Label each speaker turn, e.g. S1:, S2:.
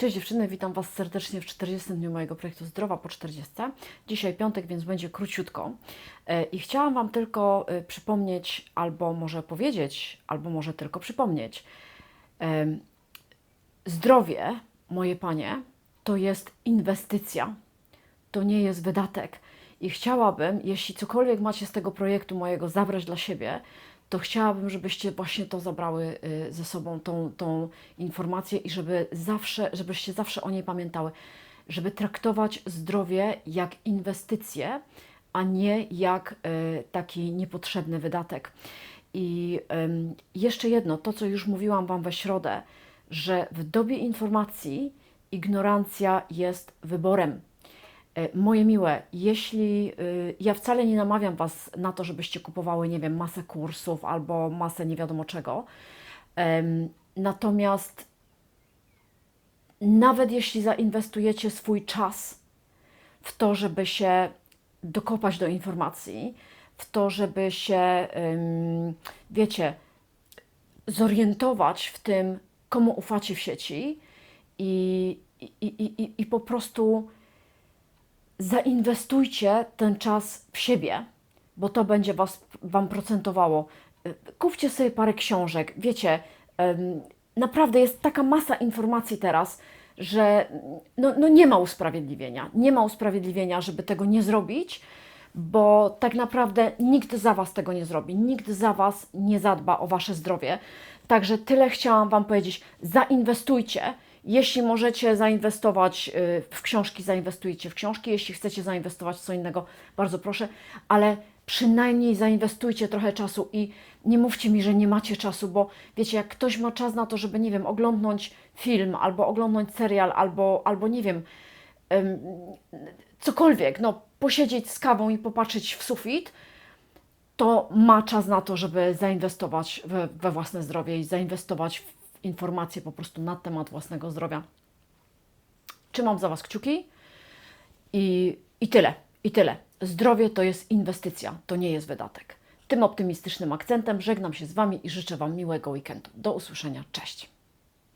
S1: Cześć dziewczyny, witam Was serdecznie w 40. dniu mojego projektu Zdrowa po 40. Dzisiaj piątek, więc będzie króciutko. E, I chciałam Wam tylko e, przypomnieć, albo może powiedzieć, albo może tylko przypomnieć. Em, Zdrowie, moje panie, to jest inwestycja, to nie jest wydatek. I chciałabym, jeśli cokolwiek macie z tego projektu mojego zabrać dla siebie, to chciałabym, żebyście właśnie to zabrały y, ze sobą, tą, tą informację i żeby zawsze, żebyście zawsze o niej pamiętały, żeby traktować zdrowie jak inwestycję, a nie jak y, taki niepotrzebny wydatek. I jeszcze jedno, to co już mówiłam Wam we środę, że w dobie informacji ignorancja jest wyborem. E, Moje miłe, jeśli y, ja wcale nie namawiam Was na to, żebyście kupowały, nie wiem, masę kursów albo masę nie wiadomo czego, natomiast nawet jeśli zainwestujecie swój czas w to, żeby się dokopać do informacji, w to, żeby się, wiecie, zorientować w tym, komu ufacie w sieci i, i, i, i, i po prostu zainwestujcie ten czas w siebie, bo to będzie was, Wam procentowało. Y, Kupcie sobie parę książek. Wiecie, naprawdę jest taka masa informacji teraz, że no, no nie ma usprawiedliwienia. Nie ma usprawiedliwienia, żeby tego nie zrobić, bo tak naprawdę nikt za Was tego nie zrobi. Nikt za Was nie zadba o Wasze zdrowie. Także tyle chciałam Wam powiedzieć. Zainwestujcie. Jeśli możecie zainwestować y, w książki, zainwestujcie w książki. Jeśli chcecie zainwestować w co innego, bardzo proszę, ale przynajmniej zainwestujcie trochę czasu i nie mówcie mi, że nie macie czasu, bo wiecie, jak ktoś ma czas na to, żeby, nie wiem, oglądnąć film, albo oglądnąć serial, albo, albo nie wiem, em, cokolwiek, no, posiedzieć z kawą i popatrzeć w sufit, to ma czas na to, żeby zainwestować we, we własne zdrowie i zainwestować w informacje po prostu na temat własnego zdrowia. Trzymam za Was kciuki i, i tyle, i tyle. Zdrowie to jest inwestycja, to nie jest wydatek. Tym optymistycznym akcentem żegnam się z Wami i życzę Wam miłego weekendu. Do usłyszenia, cześć!